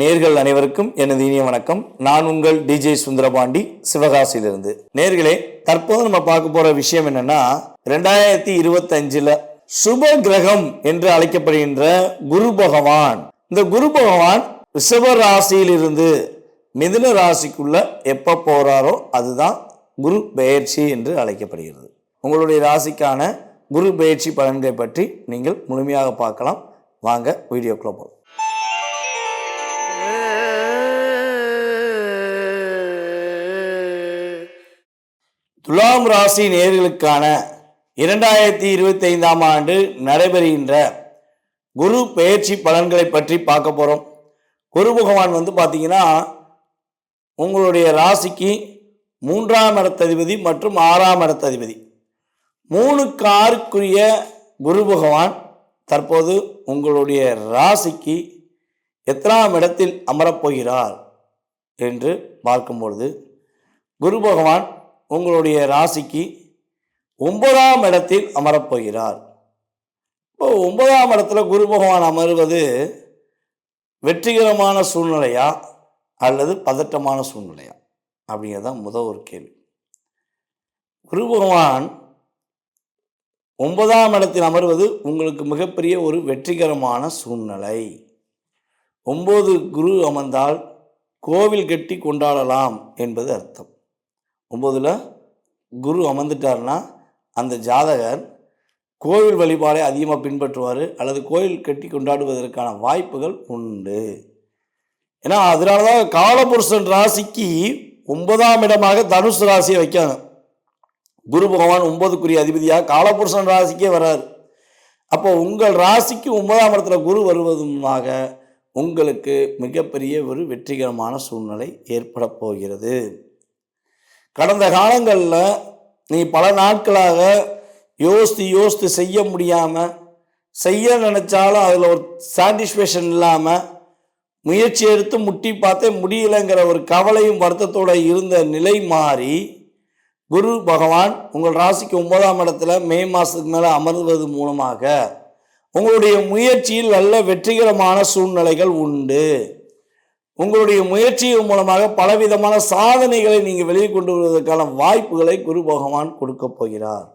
நேர்கள் அனைவருக்கும் எனது இனிய வணக்கம். நான் உங்கள் டிஜே சுந்தரபாண்டி சிவகாசியிலிருந்து. நேர்களே தற்போது நம்ம பார்க்க போற விஷயம் என்னன்னா ரெண்டாயிரத்தி இருபத்தஞ்சுல சுப கிரகம் என்று அழைக்கப்படுகின்ற குரு பகவான். இந்த குரு பகவான் ரிஷப ராசியிலிருந்து மிதுன ராசிக்குள்ள எப்ப போறாரோ அதுதான் குரு பெயர்ச்சி என்று அழைக்கப்படுகிறது. உங்களுடைய ராசிக்கான குரு பயிற்சி பலன்களை பற்றி நீங்கள் முழுமையாக பார்க்கலாம். வாங்க வீடியோக்குள்ள போகலாம் துலாம் ராசி நேர்களுக்கான இரண்டாயிரத்தி இருபத்தி ஐந்தாம் ஆண்டு நடைபெறுகின்ற குரு பெயர்ச்சி பலன்களை பற்றி பார்க்க போகிறோம் குரு பகவான் வந்து பார்த்தீங்கன்னா உங்களுடைய ராசிக்கு மூன்றாம் இடத்ததிபதி மற்றும் ஆறாம் இடத்ததிபதி. மூணுக்கு ஆறுக்குரிய குரு பகவான் தற்போது உங்களுடைய ராசிக்கு எத்தனாம் இடத்தில் அமரப்போகிறார் என்று பார்க்கும்பொழுது குரு பகவான் உங்களுடைய ராசிக்கு ஒன்பதாம் இடத்தில் அமரப்போகிறார். இப்போ ஒன்பதாம் இடத்துல குரு பகவான் அமர்வது வெற்றிகரமான சூழ்நிலையா அல்லது பதட்டமான சூழ்நிலையா? அப்படிங்கிறது தான் முதல் ஒரு கேள்வி. குரு பகவான் ஒன்பதாம் இடத்தில் அமர்வது உங்களுக்கு மிகப்பெரிய ஒரு வெற்றிகரமான சூழ்நிலை. ஒம்பது குரு அமர்ந்தால் கோவில் கட்டி கொண்டாடலாம் என்பது அர்த்தம். ஒம்பதில் குரு அமர்ந்துட்டார்னா அந்த ஜாதகர் கோவில் வழிபாடை அதிகமாக பின்பற்றுவார் அல்லது கோவில் கட்டி கொண்டாடுவதற்கான வாய்ப்புகள் உண்டு. ஏன்னா அதனால தான் காலபுருஷன் ராசிக்கு ஒன்பதாம் இடமாக தனுசு ராசியை வைக்காங்க குரு பகவான் ஒன்பதுக்குரிய அதிபதியாக காலபுருஷன் ராசிக்கே வராரு. அப்போ உங்கள் ராசிக்கு ஒன்பதாம் இடத்துல குரு வருவதுமாக உங்களுக்கு மிகப்பெரிய ஒரு வெற்றிகரமான சூழ்நிலை ஏற்பட போகிறது. கடந்த காலங்களில் நீ பல நாட்களாக யோசித்து யோசித்து செய்ய முடியாமல் செய்ய நினச்சாலும் அதில் ஒரு சாட்டிஸ்ஃபேக்ஷன் இல்லாமல் முயற்சி எடுத்து முட்டி பார்த்தே முடியலைங்கிற ஒரு கவலையும் வருத்தத்தோடு இருந்த நிலை மாறி குரு பகவான் உங்கள் ராசிக்கு ஒன்பதாம் இடத்துல மே மாதத்துக்கு மேலே அமர்வது மூலமாக உங்களுடைய முயற்சியில் நல்ல வெற்றிகரமான சூழ்நிலைகள் உண்டு. உங்களுடைய முயற்சியின் மூலமாக பலவிதமான சாதனைகளை நீங்கள் வெளியே கொண்டு வருவதற்கான வாய்ப்புகளை குரு பகவான் கொடுக்க போகிறார்.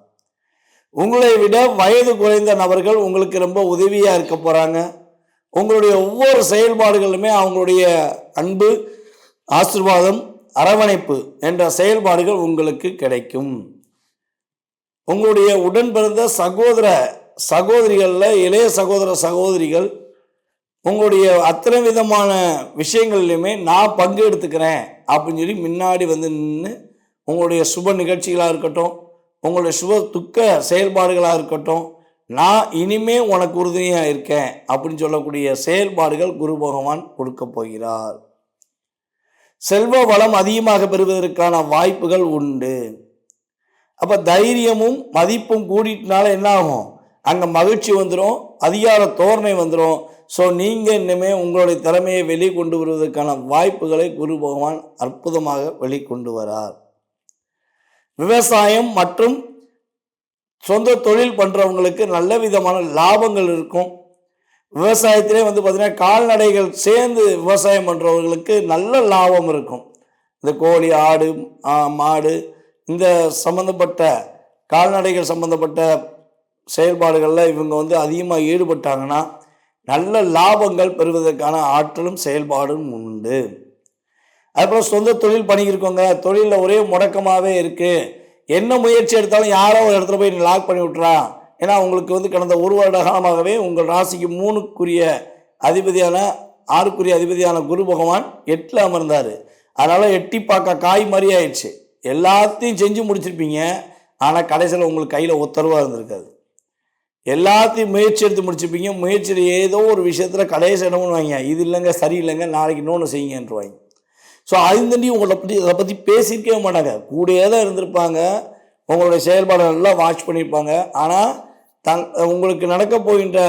உங்களை விட வயது குறைந்த நபர்கள் உங்களுக்கு ரொம்ப உதவியாக இருக்க போகிறாங்க உங்களுடைய ஒவ்வொரு செயல்பாடுகளுமே அவங்களுடைய அன்பு ஆசிர்வாதம் அரவணைப்பு என்ற செயல்பாடுகள் உங்களுக்கு கிடைக்கும். உங்களுடைய உடன் பிறந்த சகோதர சகோதரிகளில் இளைய சகோதர சகோதரிகள் உங்களுடைய அத்தனை விதமான விஷயங்கள்லையுமே நான் பங்கு எடுத்துக்கிறேன் அப்படின்னு சொல்லி முன்னாடி வந்து நின்று உங்களுடைய சுப நிகழ்ச்சிகளாக இருக்கட்டும் உங்களுடைய சுப துக்க செயல்பாடுகளாக இருக்கட்டும் நான் இனிமே உனக்கு உறுதுணையாக இருக்கேன் அப்படின்னு சொல்லக்கூடிய செயல்பாடுகள் குரு பகவான் கொடுக்க போகிறார். செல்வ வளம் அதிகமாக பெறுவதற்கான வாய்ப்புகள் உண்டு. அப்போ தைரியமும் மதிப்பும் கூடிட்டனால என்ன ஆகும்? அங்கே மகிழ்ச்சி வந்துடும் அதிகார தோரணை வந்துடும் ஸோ நீங்கள் இன்னுமே உங்களுடைய திறமையை வெளிக்கொண்டு வருவதற்கான வாய்ப்புகளை குரு பகவான் அற்புதமாக வெளிக்கொண்டு வரார். விவசாயம் மற்றும் சொந்த தொழில் பண்ணுறவங்களுக்கு நல்ல விதமான லாபங்கள் இருக்கும். விவசாயத்திலே வந்து பார்த்திங்கன்னா கால்நடைகள் சேர்ந்து விவசாயம் பண்ணுறவர்களுக்கு நல்ல லாபம் இருக்கும். இந்த கோழி ஆடு மாடு இந்த சம்மந்தப்பட்ட கால்நடைகள் சம்மந்தப்பட்ட செயல்பாடுகளில் இவங்க வந்து அதிகமாக ஈடுபட்டாங்கன்னா நல்ல லாபங்கள் பெறுவதற்கான ஆற்றலும் செயல்பாடும் உண்டு. அதுபோல் சொந்த தொழில் பண்ணியிருக்கோங்க. தொழிலில் ஒரே முடக்கமாகவே இருக்குது என்ன முயற்சி எடுத்தாலும் யாரோ ஒரு இடத்துல போய் லாக் பண்ணி விட்றா ஏன்னா உங்களுக்கு வந்து கடந்த ஒரு வருட காலமாகவே உங்கள் ராசிக்கு மூணுக்குரிய அதிபதியான ஆறுக்குரிய அதிபதியான குரு பகவான் எட்டில் அமர்ந்தார். அதனால் எட்டி பார்க்க காய் மாதிரி ஆயிடுச்சு. எல்லாத்தையும் செஞ்சு முடிச்சிருப்பீங்க. ஆனால் கடைசியில் உங்களுக்கு கையில் ஒத்தரவாக இருந்திருக்காது. எல்லாத்தையும் முயற்சி எடுத்து முடிச்சுப்பீங்க. முயற்சியில் ஏதோ ஒரு விஷயத்தில் கடைசி இடம்னு வாங்க இது இல்லைங்க சரியில்லைங்க நாளைக்கு இன்னொன்று செய்யுங்கன்றவாங்க. ஸோ அதுந்தண்டி உங்களை பற்றி அதை பற்றி பேசியிருக்கவே மாட்டாங்க. கூடயே தான் இருந்திருப்பாங்க. உங்களுடைய செயல்பாடு நல்லா வாட்ச் பண்ணியிருப்பாங்க. ஆனால் தங் உங்களுக்கு நடக்க போகின்ற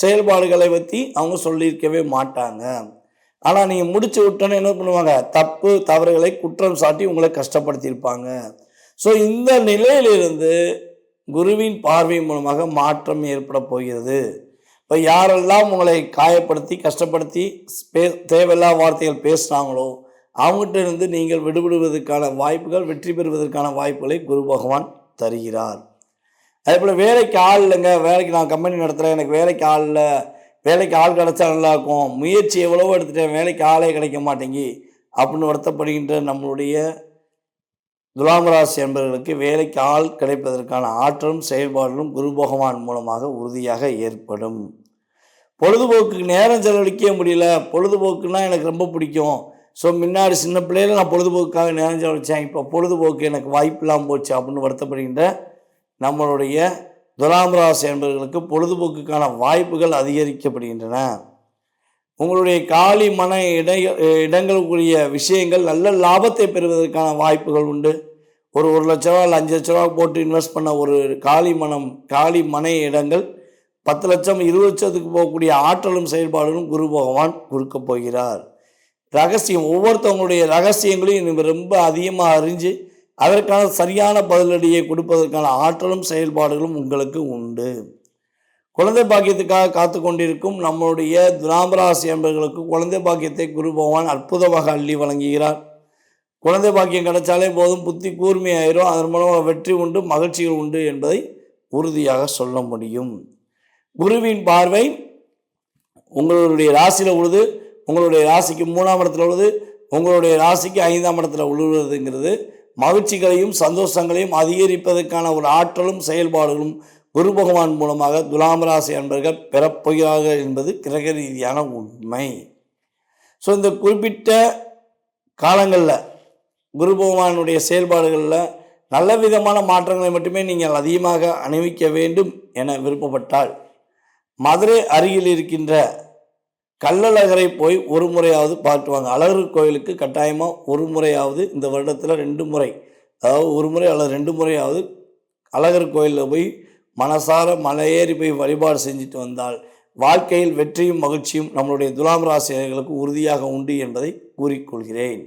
செயல்பாடுகளை பற்றி அவங்க சொல்லியிருக்கவே மாட்டாங்க. ஆனால் நீங்கள் முடிச்சு விட்டோன்னே என்ன பண்ணுவாங்க? தப்பு தவறுகளை குற்றம் சாட்டி உங்களை கஷ்டப்படுத்தியிருப்பாங்க. ஸோ இந்த நிலையிலிருந்து குருவின் பார்வை மூலமாக மாற்றம் ஏற்பட போகிறது. இப்போ யாரெல்லாம் உங்களை காயப்படுத்தி கஷ்டப்படுத்தி பே தேவையில்லா வார்த்தைகள் பேசுகிறாங்களோ அவங்ககிட்ட இருந்து நீங்கள் விடுபடுவதற்கான வாய்ப்புகள் வெற்றி பெறுவதற்கான வாய்ப்புகளை குரு பகவான் தருகிறார். அதே போல் வேலைக்கு ஆள் இல்லைங்க. வேலைக்கு நான் கம்பெனி நடத்துகிறேன் எனக்கு வேலைக்கு ஆள் இல்லை. வேலைக்கு ஆள் கிடைச்சா நல்லா இருக்கும். முயற்சி எவ்வளவோ எடுத்துட்டேன். வேலைக்கு ஆளே கிடைக்க மாட்டேங்கி அப்படின்னு வருத்தப்படுகின்ற நம்மளுடைய துலாம் ராசி என்பவர்களுக்கு வேலைக்கு ஆள் கிடைப்பதற்கான ஆற்றலும் செயல்பாடுகளும் குரு பகவான் மூலமாக உறுதியாக ஏற்படும். பொழுதுபோக்குக்கு நேரம் செலவழிக்கவே முடியல. பொழுதுபோக்குன்னா எனக்கு ரொம்ப பிடிக்கும். ஸோ முன்னாடி சின்ன பிள்ளையில நான் பொழுதுபோக்குக்காக நேரம் செலவழித்தேன் இப்போ பொழுதுபோக்கு எனக்கு வாய்ப்பு இல்லாமல் போச்சு அப்படின்னு வருத்தப்படுகின்ற நம்மளுடைய துலாம் ராசி என்பவர்களுக்கு பொழுதுபோக்குக்கான வாய்ப்புகள் அதிகரிக்கப்படுகின்றன. உங்களுடைய காலி மன இட இடங்களுக்குரிய விஷயங்கள் நல்ல லாபத்தை பெறுவதற்கான வாய்ப்புகள் உண்டு. ஒரு ஒரு லட்ச ரூபா இல்லை அஞ்சு லட்ச ரூபா போட்டு இன்வெஸ்ட் பண்ண ஒரு காலி மனம் காலி மனை இடங்கள் பத்து லட்சம் இருபது லட்சத்துக்கு போகக்கூடிய ஆற்றலும் செயல்பாடுகளும் குரு பகவான் கொடுக்க போகிறார். ரகசியம் ஒவ்வொருத்தவங்களுடைய ரகசியங்களையும் நீங்கள் ரொம்ப அதிகமாக அறிஞ்சு அதற்கான சரியான பதிலடியை கொடுப்பதற்கான ஆற்றலும் செயல்பாடுகளும் உங்களுக்கு உண்டு. குழந்தை பாக்கியத்துக்காக காத்து கொண்டிருக்கும் நம்முடைய துராமராசி என்பவர்களுக்கு குழந்தை பாக்கியத்தை குரு பகவான் அற்புதமாக அள்ளி வழங்குகிறார். குழந்தை பாக்கியம் கிடைச்சாலே போதும் புத்தி கூர்மையாயிரும் அதன் மூலமாக வெற்றி உண்டு மகிழ்ச்சிகள் உண்டு என்பதை உறுதியாக சொல்ல முடியும். குருவின் பார்வை உங்களுடைய ராசியில் உழுது உங்களுடைய ராசிக்கு மூணாம் இடத்துல உழுது உங்களுடைய ராசிக்கு ஐந்தாம் இடத்துல உழுவுறதுங்கிறது மகிழ்ச்சிகளையும் சந்தோஷங்களையும் அதிகரிப்பதற்கான ஒரு ஆற்றலும் செயல்பாடுகளும் குரு பகவான் மூலமாக துலாம் ராசி அன்பர்கள் பெறப்போகிறார்கள் என்பது கிரக ரீதியான உண்மை. ஸோ இந்த குறிப்பிட்ட காலங்களில் குரு பகவானுடைய செயல்பாடுகளில் நல்ல விதமான மாற்றங்களை மட்டுமே நீங்கள் அதிகமாக அணிவிக்க வேண்டும் என விருப்பப்பட்டால் மதுரை அருகில் இருக்கின்ற கள்ளழகரை போய் ஒரு முறையாவது பார்த்துவாங்க. அழகர் கோயிலுக்கு கட்டாயமாக ஒரு முறையாவது இந்த வருடத்தில் ரெண்டு முறை. அதாவது ஒரு முறை அல்லது ரெண்டு முறையாவது அழகர் கோயிலில் போய் மனசார மலையேறி போய் வழிபாடு செஞ்சுட்டு வந்தால் வாழ்க்கையில் வெற்றியும் மகிழ்ச்சியும் நம்மளுடைய துலாம் ராசியர்களுக்கு உறுதியாக உண்டு என்பதை கூறிக்கொள்கிறேன்.